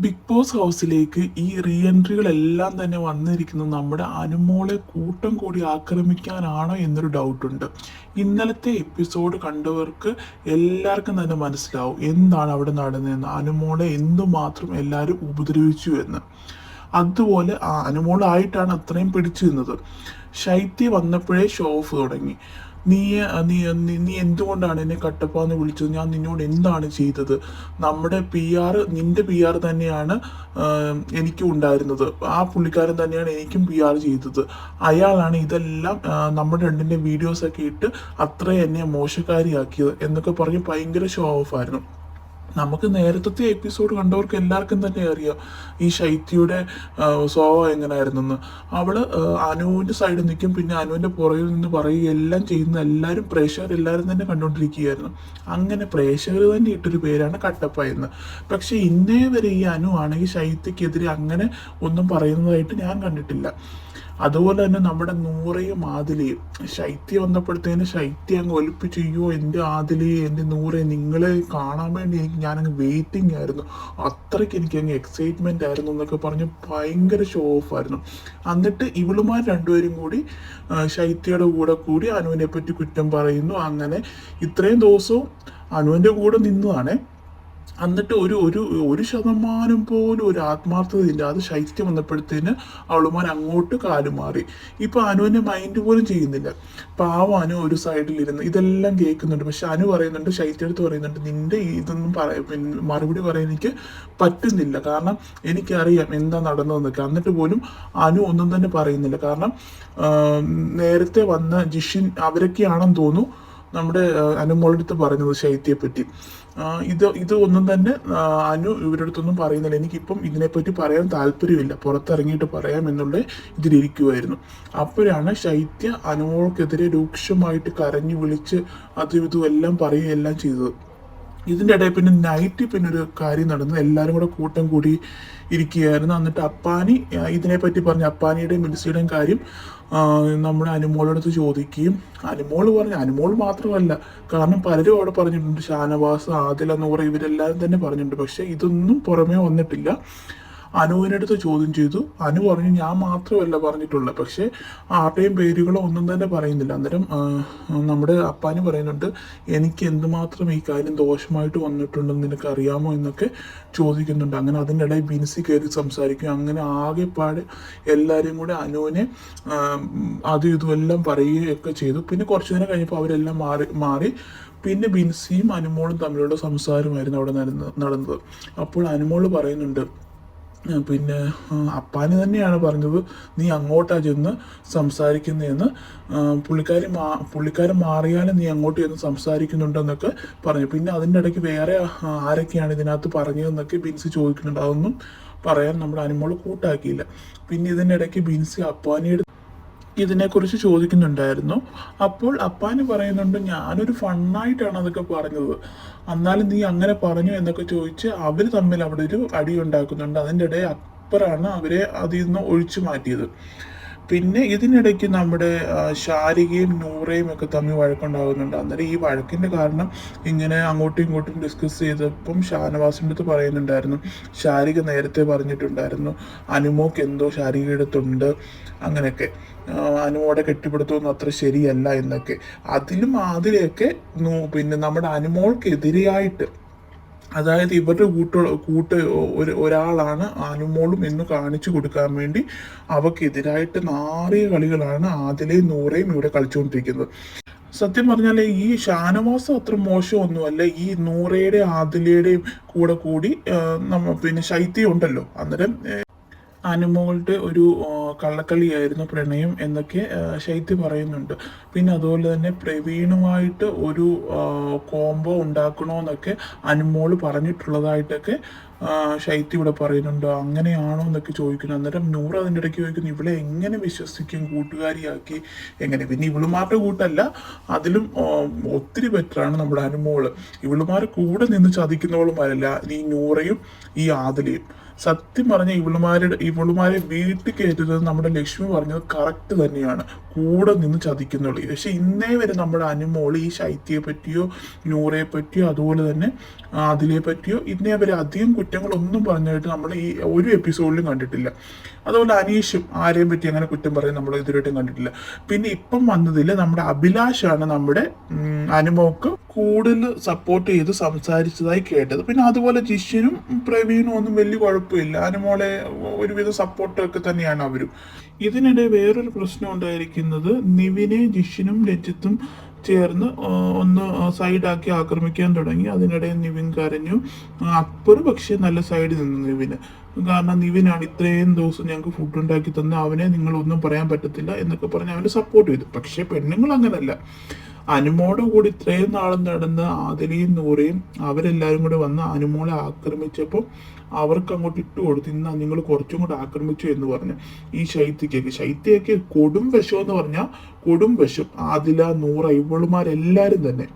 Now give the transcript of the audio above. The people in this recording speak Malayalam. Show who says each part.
Speaker 1: ബിഗ് ബോസ് ഹൗസിലേക്ക് ഈ റീ എൻട്രികളെല്ലാം തന്നെ വന്നിരിക്കുന്നത് നമ്മുടെ അനുമോളെ കൂട്ടം കൂടി ആക്രമിക്കാനാണോ എന്നൊരു ഡൗട്ടുണ്ട്. ഇന്നലത്തെ എപ്പിസോഡ് കണ്ടവർക്ക് എല്ലാവർക്കും തന്നെ മനസ്സിലാവും എന്താണ് അവിടെ നടന്നതെന്ന്. അനുമോളെ എന്തുമാത്രം എല്ലാവരും ഉപദ്രവിച്ചു എന്ന്. അതുപോലെ ആ അനുമോളായിട്ടാണ് അത്രയും പിടിച്ചു നിന്നത് ശൈത്യ വന്നപ്പോഴേ ഷോ ഓഫ് തുടങ്ങി. നീ നീ നീ- എന്തുകൊണ്ടാണ് എന്നെ കട്ടപ്പാന്ന് വിളിച്ചത്? ഞാൻ നിന്നോട് എന്താണ് ചെയ്തത്? നമ്മുടെ പി ആർ നിന്റെ പി ആർ തന്നെയാണ് എനിക്കും ഉണ്ടായിരുന്നത്. ആ പുള്ളിക്കാരൻ തന്നെയാണ് എനിക്കും പി ആർ ചെയ്തത്. അയാളാണ് ഇതെല്ലാം നമ്മുടെ രണ്ടിന്റെ വീഡിയോസൊക്കെ ഇട്ട് അത്രയും എന്നെ മോശക്കാരിയാക്കിയത് എന്നൊക്കെ പറഞ്ഞ് ഭയങ്കര ഷോ ഓഫ് ആയിരുന്നു. നമുക്ക് നേരത്തെ എപ്പിസോഡ് കണ്ടവർക്ക് എല്ലാവർക്കും തന്നെ അറിയാം. ഈ ശൈത്യയുടെ സ്വഭാവം എങ്ങനെയായിരുന്നെന്ന് അവൾ അനുവിന്റെ സൈഡിൽ നിൽക്കും. പിന്നെ അനുവിന്റെ പുറകിൽ നിന്ന് പറയുക എല്ലാം ചെയ്യുന്ന എല്ലാവരും പ്രേക്ഷകർ എല്ലാവരും തന്നെ കണ്ടുകൊണ്ടിരിക്കുകയായിരുന്നു. അങ്ങനെ പ്രേക്ഷകർ തന്നെ ഇട്ടൊരു പേരാണ് കട്ടപ്പ എന്ന്. പക്ഷെ ഇന്നേ വരെ ഈ അനു ആണെങ്കിൽ ശൈത്യക്കെതിരെ അങ്ങനെ ഒന്നും പറയുന്നതായിട്ട് ഞാൻ കണ്ടിട്ടില്ല. അതുപോലെ തന്നെ നമ്മുടെ നൂറയും ആദിലയും ശൈത്യ വന്നപ്പോഴത്തേന് ശൈത്യ അങ്ങ് ഒലിപ്പിച്ച് അയ്യോ എന്റെ ആദിലയെ എന്റെ നൂറെ നിങ്ങളെ കാണാൻ വേണ്ടി എനിക്ക് ഞാനങ്ങ് വെയിറ്റിംഗ് ആയിരുന്നു. അത്രയ്ക്ക് എനിക്ക് അങ്ങ് എക്സൈറ്റ്മെന്റ് ആയിരുന്നു എന്നൊക്കെ പറഞ്ഞ് ഭയങ്കര ഷോ ഓഫ് ആയിരുന്നു. എന്നിട്ട് ഇവളുമാർ രണ്ടുപേരും കൂടി ശൈത്യയുടെ കൂടെ കൂടി അനുവിനെ പറ്റി കുറ്റം പറയുന്നു. അങ്ങനെ ഇത്രയും ദിവസവും അനുവിന്റെ കൂടെ നിന്നതാണേ. എന്നിട്ട് ഒരു ഒരു ഒരു ശതമാനം പോലും ഒരു ആത്മാർത്ഥതയില്ല. അത് ശൈത്യം വന്നപ്പോഴത്തേന് അവളുമാർ അങ്ങോട്ട് കാലുമാറി ഇപ്പൊ അനുവിന്റെ മൈൻഡ് പോലും ചെയ്യുന്നില്ല. പാവം അനു ഒരു സൈഡിലിരുന്ന് ഇതെല്ലാം കേൾക്കുന്നുണ്ട്. പക്ഷെ അനു പറയുന്നുണ്ട് ശൈത്യടുത്ത് പറയുന്നുണ്ട് നിന്റെ ഇതൊന്നും പറ മറുപടി പറയാൻ എനിക്ക് പറ്റുന്നില്ല. കാരണം എനിക്കറിയാം എന്താ നടന്നതെന്നൊക്കെ. എന്നിട്ട് പോലും അനു ഒന്നും തന്നെ പറയുന്നില്ല. കാരണം നേരത്തെ വന്ന ജിഷിൻ അവരൊക്കെയാണെന്ന് തോന്നുന്നു നമ്മുടെ അനുമോളടുത്ത് പറഞ്ഞത് ശൈത്യപ്പറ്റി ഇത് ഇത് ഒന്നും തന്നെ അനു ഇവരുടെ അടുത്തൊന്നും പറയുന്നില്ല. എനിക്കിപ്പം ഇതിനെപ്പറ്റി പറയാൻ താല്പര്യമില്ല. പുറത്തിറങ്ങിയിട്ട് പറയാം എന്നുള്ള ഇതിലിരിക്കുമായിരുന്നു അപ്പോഴാണ് ശൈത്യ അനുമോൾക്കെതിരെ രൂക്ഷമായിട്ട് കരഞ്ഞു വിളിച്ച് അതും ഇതും എല്ലാം പറയുകയെല്ലാം ചെയ്തത്. ഇതിന്റെ ഇടയിൽ പിന്നെ നൈറ്റ് പിന്നെ ഒരു കാര്യം നടന്നു. എല്ലാവരും കൂടെ കൂട്ടം കൂടി ഇരിക്കുകയായിരുന്നു. എന്നിട്ട് അപ്പാനി ഇതിനെപ്പറ്റി പറഞ്ഞ അപ്പാനിയുടെയും മിൽസിയുടെയും കാര്യം നമ്മുടെ അനുമോളടുത്ത് ചോദിക്കുകയും അനുമോൾ പറഞ്ഞു അനുമോൾ മാത്രമല്ല കാരണം പലരും അവിടെ പറഞ്ഞിട്ടുണ്ട് ഷാനവാസ് ആദില പറയും ഇവരെല്ലാവരും തന്നെ പറഞ്ഞിട്ടുണ്ട്. പക്ഷെ ഇതൊന്നും പുറമേ വന്നിട്ടില്ല. അനുവിനടുത്ത് ചോദ്യം ചെയ്തു. അനു പറഞ്ഞു ഞാൻ മാത്രമല്ല പറഞ്ഞിട്ടുള്ളത്. പക്ഷേ ആരുടെയും പേരുകളോ ഒന്നും തന്നെ പറയുന്നില്ല. അന്നേരം നമ്മുടെ അപ്പാനും പറയുന്നുണ്ട് എനിക്ക് എന്തുമാത്രം ഈ കാര്യം ദോഷമായിട്ട് വന്നിട്ടുണ്ടെന്ന് നിനക്ക് അറിയാമോ എന്നൊക്കെ ചോദിക്കുന്നുണ്ട്. അങ്ങനെ അതിന്റെ ഇടയിൽ ബിൻസി കയറി സംസാരിക്കും. അങ്ങനെ ആകെപ്പാട് എല്ലാവരെയും കൂടെ അനുവിനെ അതും ഇതുമെല്ലാം പറയുകയൊക്കെ ചെയ്തു. പിന്നെ കുറച്ച് നേരം കഴിഞ്ഞപ്പോൾ അവരെല്ലാം മാറി മാറി. പിന്നെ ബിൻസിയും അനുമോളും തമ്മിലുള്ള സംസാരമായിരുന്നു അവിടെ നടന്ന നടന്നത്. അപ്പോൾ അനുമോൾ പറയുന്നുണ്ട് പിന്നെ അപ്പാനി തന്നെയാണ് പറഞ്ഞത് നീ അങ്ങോട്ടാ ചെന്ന് സംസാരിക്കുന്നതെന്ന് പുള്ളിക്കാരി മാ പുള്ളിക്കാരൻ മാറിയാലും നീ അങ്ങോട്ട് ചെന്ന് സംസാരിക്കുന്നുണ്ടെന്നൊക്കെ പറഞ്ഞു. പിന്നെ അതിന്റെ ഇടയ്ക്ക് വേറെ ആരൊക്കെയാണ് ഇതിനകത്ത് പറഞ്ഞതെന്നൊക്കെ ബിൻസി ചോദിക്കുന്നുണ്ട്. അതൊന്നും പറയാൻ നമ്മുടെ അനുമോൾ കൂട്ടാക്കിയില്ല. പിന്നെ ഇതിന്റെ ഇടയ്ക്ക് ബിൻസി അപ്പാനിയുടെ ഇതിനെക്കുറിച്ച് ചോദിക്കുന്നുണ്ടായിരുന്നു. അപ്പോൾ അപ്പാന് പറയുന്നുണ്ട് ഞാനൊരു ഫണ്ണായിട്ടാണ് അതൊക്കെ പറഞ്ഞത്. എന്നാലും നീ അങ്ങനെ പറഞ്ഞു എന്നൊക്കെ ചോദിച്ച് അവർ തമ്മിൽ അവിടെ ഒരു അടി ഉണ്ടാക്കുന്നുണ്ട് അതിന്റെ ഇടയിൽ അക്ബറാണ് അവരെ അതിൽ നിന്ന് ഒഴിച്ചു മാറ്റിയത്. പിന്നെ ഇതിനിടയ്ക്ക് നമ്മുടെ ഷാരികയും നൂറയും ഒക്കെ തമ്മിൽ വഴക്കുണ്ടാകുന്നുണ്ട് അന്നേരം ഈ വഴക്കിന്റെ കാരണം ഇങ്ങനെ അങ്ങോട്ടും ഇങ്ങോട്ടും ഡിസ്കസ് ചെയ്തപ്പം ഷാനവാസിന്റെ അടുത്ത് പറയുന്നുണ്ടായിരുന്നു. ശാരിക നേരത്തെ പറഞ്ഞിട്ടുണ്ടായിരുന്നു അനുമോക്ക് എന്തോ ശാരികയുടെ അടുത്തുണ്ട് അങ്ങനെയൊക്കെ. അനുമോടെ കെട്ടിപ്പിടുത്തമൊന്നും അത്ര ശരിയല്ല എന്നൊക്കെ. അതിലും അതിലെയൊക്കെ പിന്നെ നമ്മുടെ അനുമോൾക്കെതിരെയായിട്ട് അതായത് ഇവരുടെ കൂട്ട കൂട്ട് ഒരു ഒരാളാണ് അനുമോളും എന്ന് കാണിച്ചു കൊടുക്കാൻ വേണ്ടി അവക്കെതിരായിട്ട് നാറിയ കളികളാണ് ആദിലയും നൂറയും ഇവിടെ കളിച്ചുകൊണ്ടിരിക്കുന്നത്. സത്യം പറഞ്ഞാൽ ഈ ഷാനവാസം അത്ര മോശമൊന്നുമല്ല. ഈ നൂറയുടെ ആദിലയുടെയും കൂടെ കൂടി നമ്മ പിന്നെ ശൈത്യം ഉണ്ടല്ലോ. അന്നേരം അനുമോളുടെ ഒരു കള്ളക്കളിയായിരുന്നു പ്രണയം എന്നൊക്കെ ശൈത്യ പറയുന്നുണ്ട്. പിന്നെ അതുപോലെ തന്നെ പ്രവീണുമായിട്ട് ഒരു കോംബോ ഉണ്ടാക്കണമെന്നൊക്കെ അനുമോൾ പറഞ്ഞിട്ടുള്ളതായിട്ടൊക്കെ ശൈത്യ ഇവിടെ പറയുന്നുണ്ട്. അങ്ങനെയാണോ എന്നൊക്കെ ചോദിക്കുന്നു. അന്നേരം നൂറ് അതിന്റെ ഇടയ്ക്ക് ചോദിക്കുന്നു ഇവളെ എങ്ങനെ വിശ്വസിക്കും കൂട്ടുകാരിയാക്കി? എങ്ങനെ? പിന്നെ ഇവളുമാരുടെ കൂട്ടല്ല അതിലും ഒത്തിരി ബെറ്ററാണ് നമ്മുടെ അനുമോൾ. ഇവളുമാർ കൂടെ നിന്ന് ചതിക്കുന്നവളുമാരല്ല ഈ നൂറയും ഈ ആദിലയും. സത്യം പറഞ്ഞ ഇവളുമാരുടെ ഇവളുമാരെ വീട്ടിൽ കയറ്റുന്നത് നമ്മുടെ ലക്ഷ്മി പറഞ്ഞത് കറക്റ്റ് തന്നെയാണ്. കൂടെ നിന്ന് ചതിക്കുന്നുള്ളൂ. പക്ഷെ ഇന്നേ വരെ നമ്മുടെ അനുമോൾ ഈ ശൈത്യയെ പറ്റിയോ നൂറയെ പറ്റിയോ അതുപോലെ തന്നെ അതിലെ പറ്റിയോ ഇന്നേ വരെ അധികം കുറ്റങ്ങളൊന്നും പറഞ്ഞായിട്ട് നമ്മൾ ഈ ഒരു എപ്പിസോഡിലും കണ്ടിട്ടില്ല. അതുപോലെ അനീഷും ആരെയും പറ്റി അങ്ങനെ കുറ്റം പറയാൻ നമ്മൾ ഇതുവരെയായിട്ടും കണ്ടിട്ടില്ല. പിന്നെ ഇപ്പം വന്നതിൽ നമ്മുടെ അഭിലാഷാണ് നമ്മുടെ അനുമോക്ക് കൂടുതൽ സപ്പോർട്ട് ചെയ്ത് സംസാരിച്ചതായി കേട്ടത്. പിന്നെ അതുപോലെ ജിഷ്യനും പ്രവീണും ഒന്നും വലിയ കുഴപ്പമില്ല. മോളെ ഒരുവിധ സപ്പോർട്ടൊക്കെ തന്നെയാണ് അവരും. ഇതിനിടെ വേറൊരു പ്രശ്നം ഉണ്ടായിരിക്കുന്നത് നിവിനെ ജിഷിനും രജിത്തും ചേർന്ന് ഒന്ന് സൈഡാക്കി ആക്രമിക്കാൻ തുടങ്ങി. അതിനിടെ നിവിൻ കരഞ്ഞു. അക്ബർ പക്ഷെ നല്ല സൈഡിൽ നിന്നു നിവിന്. കാരണം നിവിനാണ് ഇത്രയും ദിവസം ഞങ്ങൾക്ക് ഫുഡ് ഉണ്ടാക്കി തന്ന അവനെ നിങ്ങൾ ഒന്നും പറയാൻ പറ്റത്തില്ല എന്നൊക്കെ പറഞ്ഞ് അവന് സപ്പോർട്ട് ചെയ്തു. പക്ഷെ പെണ്ണുങ്ങൾ അങ്ങനല്ല. അനുമോടെ കൂടി ഇത്രയും നാളും നടന്ന് ആദിലയും നൂറയും അവരെല്ലാവരും കൂടി വന്ന് അനുമോളെ ആക്രമിച്ചപ്പോൾ അവർക്ക് അങ്ങോട്ട് ഇട്ട് കൊടുത്തു ഇന്ന് നിങ്ങൾ കുറച്ചും കൂടെ ആക്രമിച്ചു എന്ന് പറഞ്ഞു ഈ ശൈത്യക്കൊക്കെ ശൈത്യക്ക് കൊടും വിഷം എന്ന് പറഞ്ഞാൽ കൊടും വിഷം. ആദില നൂറ ഇവളുമാരെല്ലാരും തന്നെ.